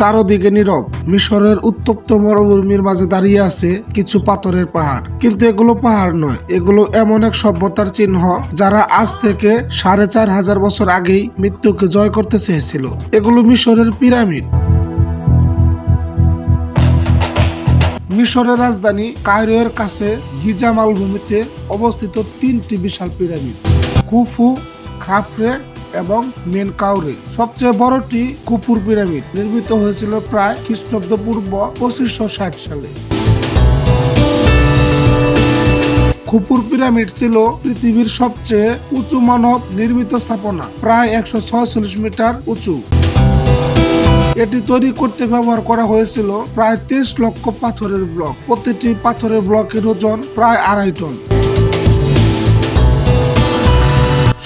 চারদিকে নীরব। মিশরের উত্তপ্ত মরুভূমির মাঝে দাঁড়িয়ে আছে কিছু পাথরের পাহাড়। কিন্তু এগুলো পাহাড় নয়, এগুলো এমন এক সভ্যতার চিহ্ন যারা আজ থেকে সাড়ে চার হাজার বছর আগেই মৃত্যুকে জয় করতে চেয়েছিল। এগুলো মিশরের পিরামিড। মিশরের রাজধানী কায়রোয়ের কাছে গিজা মালভূমিতে অবস্থিত তিনটি বিশাল পিরামিড। খুফু খাফরে এবং মেনকাউরে সবচেয়ে বড়টি কুফুর পিরামিড। নির্মিত হয়েছিল প্রায় খ্রিস্টাব্দ পূর্ব পঁচিশশো সালে। খুপুর পিরামিড ছিল পৃথিবীর সবচেয়ে উঁচু মানব নির্মিত স্থাপনা, প্রায় একশো মিটার উঁচু। এটি তৈরি করতে ব্যবহার করা হয়েছিল প্রায় তেইশ লক্ষ পাথরের ব্লক। প্রতিটি পাথরের ব্লকের ওজন প্রায় আড়াই টন।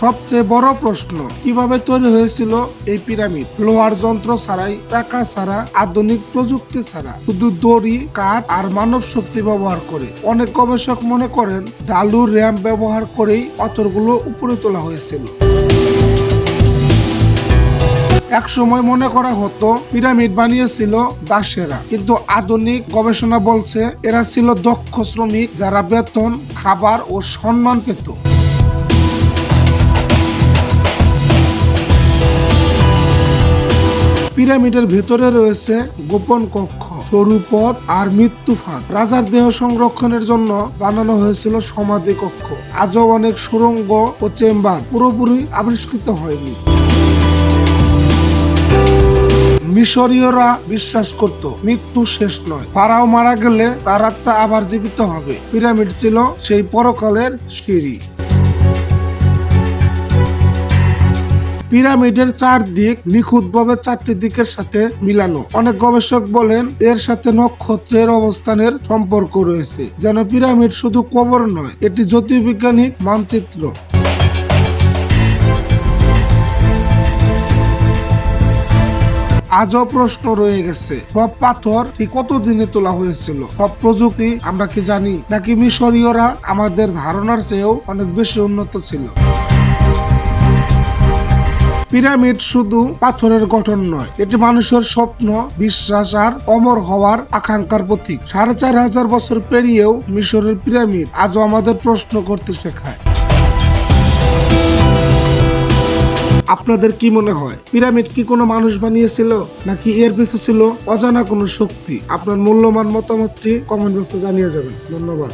সবচেয়ে বড় প্রশ্ন, কীভাবে তৈরি হয়েছিল এই পিরামিড? লোহার যন্ত্র ছাড়াই, চাকা ছাড়া, আধুনিক প্রযুক্তি ছাড়া। শুধু দড়ি, কাঠ আর মানব শক্তি ব্যবহার করে। অনেক গবেষক মনে করেন, ডালু র্যাম ব্যবহার করেই পাথরগুলো উপরে তোলা হয়েছিল। এক সময় মনে করা হতো, পিরামিড বানিয়েছিল দাসেরা। কিন্তু আধুনিক গবেষণা বলছে, এরা ছিল দক্ষ শ্রমিক যারা বেতন, খাবার ও সম্মান পেত। পিরামিডের ভেতরে রয়েছে গোপন কক্ষ, সরু পথ আর মৃত্যু ফাঁদ। রাজার দেহ সংরক্ষণের জন্য বানানো হয়েছিল সমাধি কক্ষ। আজও অনেক সুরঙ্গ ও চেম্বার পুরোপুরি আবিষ্কৃত হয়নি। মিশরীয়রা বিশ্বাস করত, মৃত্যু শেষ নয়। ফারাও মারা গেলে তার আত্মা আবার জীবিত হবে। পিরামিড ছিল সেই পরকালের সিঁড়ি। পিরামিডের চারদিক নিখুঁতভাবে চারটি দিকের সাথে মিলানো। অনেক গবেষক বলেন, এর সাথে নক্ষত্রের অবস্থানের সম্পর্ক রয়েছে। যেন পিরামিড শুধু কবর নয়, এটি জ্যোতির্বিজ্ঞানিক মানচিত্র। আজও প্রশ্ন রয়ে গেছে, সব পাথর ঠিক কত দিনে তোলা হয়েছিল? সব প্রযুক্তি আমরা কি জানি? নাকি মিশরীয়রা আমাদের ধারণার চেয়েও অনেক বেশি উন্নত ছিল? পিরামিড শুধু পাথরের গঠন নয়, এটি মানুষের স্বপ্ন, বিশ্বাস আর অমর হওয়ার আকাঙ্ক্ষার প্রতীক। সাড়ে চার হাজার বছর পেরিয়েও মিশরের পিরামিড আজও আমাদের প্রশ্ন করতে শেখায়। আপনাদের কি মনে হয়, পিরামিড কি কোনো মানুষ বানিয়েছিল, নাকি এর পিছু ছিল অজানা কোনো শক্তি? আপনার মূল্যবান মতামতটি কমেন্ট বক্সে জানিয়ে যাবেন। ধন্যবাদ।